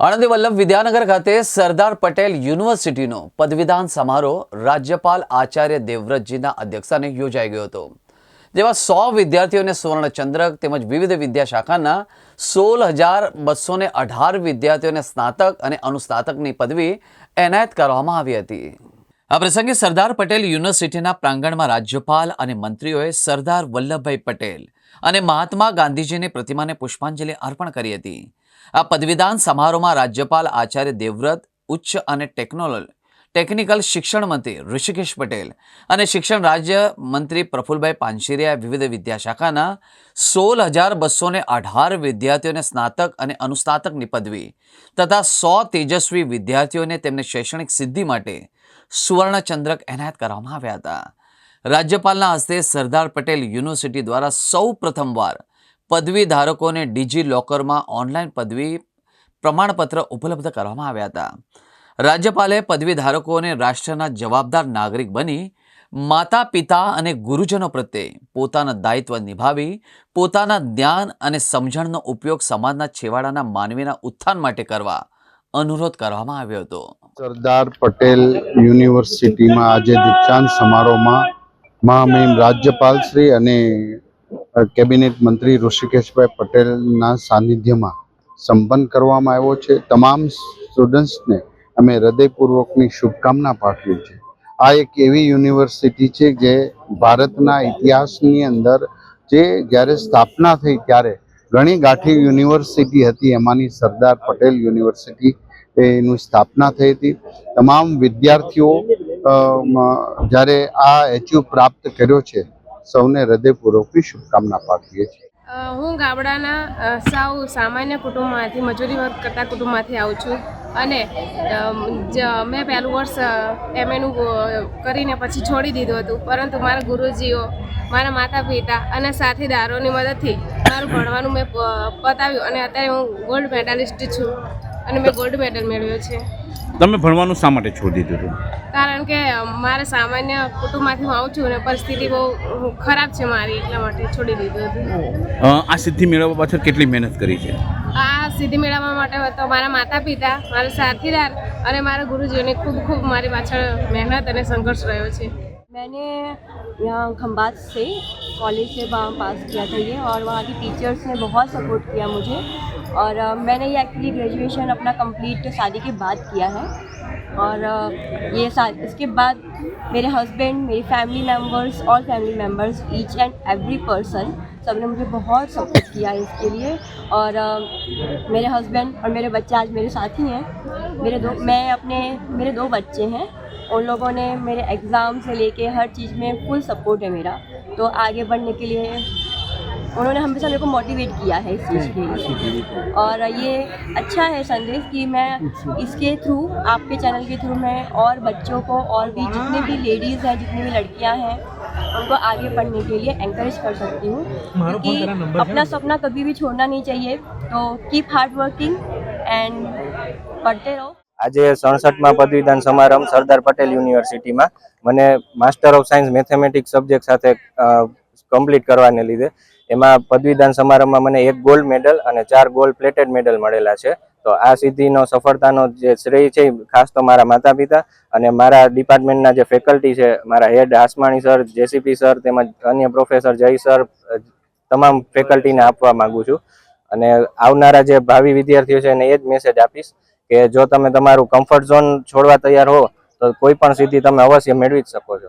આણંદી વલ્લભ વિદ્યાનગર ખાતે સરદાર પટેલ યુનિવર્સિટીનો પદવીદાન સમારોહ રાજ્યપાલ આચાર્ય દેવવ્રતજીના અધ્યક્ષસ્થાને યોજાઈ ગયો હતો, જેમાં સો વિદ્યાર્થીઓને સુવર્ણચંદ્રક તેમજ વિવિધ વિદ્યાશાખાના સોળ હજાર બસો ને અઢાર વિદ્યાર્થીઓને સ્નાતક અને અનુસ્નાતકની પદવી એનાયત કરવામાં આવી હતી. આ પ્રસંગે સરદાર પટેલ યુનિવર્સિટીના પ્રાંગણમાં રાજ્યપાલ અને મંત્રીઓએ સરદાર વલ્લભભાઈ પટેલ અને મહાત્મા ગાંધીજીની પ્રતિમાને પુષ્પાંજલિ અર્પણ કરી હતી. આ પદવીદાન સમારોહમાં રાજ્યપાલ આચાર્ય દેવવ્રત, ઉચ્ચ અને ટેકનોલોજી ટેકનિકલ શિક્ષણ મંત્રી ઋષિકેશ પટેલ અને શિક્ષણ રાજ્ય મંત્રી પ્રફુલભાઈ પાનશીરિયાએ વિવિધ વિદ્યાશાખાના સોળ હજાર બસો ને અઢાર વિદ્યાર્થીઓને સ્નાતક અને અનુસ્નાતકની પદવી તથા સો તેજસ્વી વિદ્યાર્થીઓને તેમને શૈક્ષણિક સિદ્ધિ માટે સુવર્ણચંદ્રક એનાયત કરવામાં આવ્યા હતા. રાજ્યપાલના હસ્તે સરદાર પટેલ યુનિવર્સિટી દ્વારા સૌ પ્રથમવાર પદવી ધારકોને ડિજી ઓનલાઈન પદવી પ્રમાણપત્ર ઉપલબ્ધ કરવામાં આવ્યા હતા. રાજ્યપાલે પદવી ધારકોને રાષ્ટ્રના જવાબદાર નાગરિક બની માતા પિતા અને ગુરુજનો પ્રત્યે પોતાના દાયિત્વ નિભાવી, પોતાના જ્ઞાન અને સમજણનો ઉપયોગ સમાજના છેવાડાના માનવીના ઉત્થાન માટે કરવા અનુરોધ કરવામાં આવ્યો હતો. સરદાર પટેલ યુનિવર્સિટીમાં આજે દીક્ષાંત સમારોહમાં મહામહિમ રાજ્યપાલ શ્રી અને કેબિનેટ મંત્રી ઋષિકેશભાઈ પટેલના સાનિધ્યમાં સંપન્ન કરવામાં આવ્યો છે. તમામ સ્ટુડન્ટ્સને અમે હૃદયપૂર્વકની શુભકામના પાઠવી છે આ એક એવી યુનિવર્સિટી છે જે ભારતના ઇતિહાસની અંદર જે જ્યારે સ્થાપના થઈ ત્યારે ઘણી ગાંઠી યુનિવર્સિટી હતી. એમાંની સરદાર પટેલ યુનિવર્સિટી એનું સ્થાપના થઈ હતી. તમામ વિદ્યાર્થીઓ જ્યારે આ એચયુ પ્રાપ્ત કર્યો છે સૌને હૃદયપૂર્વકની શુભકામના પાઠવીએ છીએ. હું ગામડાના સાવ સામાન્ય કુટુંબમાંથી, મજૂરી વર્ગ કરતા કુટુંબમાંથી આવું છું. અને મેં પહેલું વર્ષ એમએનું કરીને પછી છોડી દીધું હતું. પરંતુ મારા ગુરુજીઓ, મારા માતા પિતા અને સાથીદારોની મદદથી મારું ભણવાનું મેં પતાવ્યું. અને અત્યારે હું ગોલ્ડ મેડાલિસ્ટ છું. અને મેં ગોલ્ડ મેડલ મેળવ્યો છે. તમે ભણવાનું શા માટે છોડી દીધું હતું? કારણ કે મારે સામાન્ય કુટુંબમાંથી હું આવું છું અને પરિસ્થિતિ બહુ ખરાબ છે મારી એટલા માટે છોડી દીધું હતું. આ સિદ્ધિ મેળવવા પાછળ કેટલી મહેનત કરી છે? આ સિદ્ધિ મેળવવા માટે તો મારા માતા પિતા મારા સાથીદાર અને મારા ગુરુજીઓની ખૂબ ખૂબ મારી પાછળ મહેનત અને સંઘર્ષ રહ્યો છે. मैंने यहाँ खम्बात से कॉलेज से वहाँ पास किया था ये और वहाँ की टीचर्स ने बहुत सपोर्ट किया मुझे और मैंने ये एक्चुअली ग्रेजुएशन अपना कंप्लीट शादी के बाद किया है और ये सा इसके बाद मेरे हस्बैंड मेरी फैमिली मेंबर्स और family members each and every person सबने मुझे बहुत सपोर्ट किया है इसके लिए और मेरे हस्बैंड और मेरे बच्चे आज मेरे साथ ही हैं। मेरे दो, मैं अपने, मेरे दो बच्चे हैं। उन लोगों ने मेरे एग्ज़ाम से लेके हर चीज़ में फुल सपोर्ट है मेरा। तो आगे बढ़ने के लिए उन्होंने हमेशा मेरे को मोटिवेट किया है इस चीज़ के लिए। और ये अच्छा है संदेश कि मैं इसके थ्रू आपके चैनल के थ्रू मैं और बच्चों को और भी जितने भी लेडीज़ हैं जितनी भी लड़कियाँ हैं उनको आगे बढ़ने के लिए एंकरेज कर सकती हूँ। क्योंकि अपना सपना कभी भी छोड़ना नहीं चाहिए। तो कीप हार्ड वर्किंग एंड पढ़ते रहो। આજે સડસઠમાં પદવીદાન સમારંભ સરદાર પટેલ યુનિવર્સિટીમાં. મને master of science mathematics subject સાથે કમ્પ્લીટ કરવાને લીધે. એમાં પદવીદાન સમારંભમાં મને એક ગોલ્ડ મેડલ અને ચાર ગોલ્ડ પ્લેટેડ મેડલ મળેલા છે. તો આ સિદ્ધિનો, સફળતાનો જે શ્રેય છે ખાસ તો મારા માતા પિતા અને મારા ડિપાર્ટમેન્ટના જે ફેકલ્ટી છે, મારા head Hasmani sir, JCP sir, તેમજ અન્ય પ્રોફેસર જય સર તમામ ફેકલ્ટીને આપવા માંગુ છું. અને આવનારા જે ભાવિ વિદ્યાર્થીઓ છે એને એ જ મેસેજ આપીશ. કે જો તમે તમારું કમ્ફર્ટ ઝોન છોડવા તૈયાર હો, તો કોઈ પણ સિદ્ધિ તમે અવશ્ય મેળવી જ શકો છો.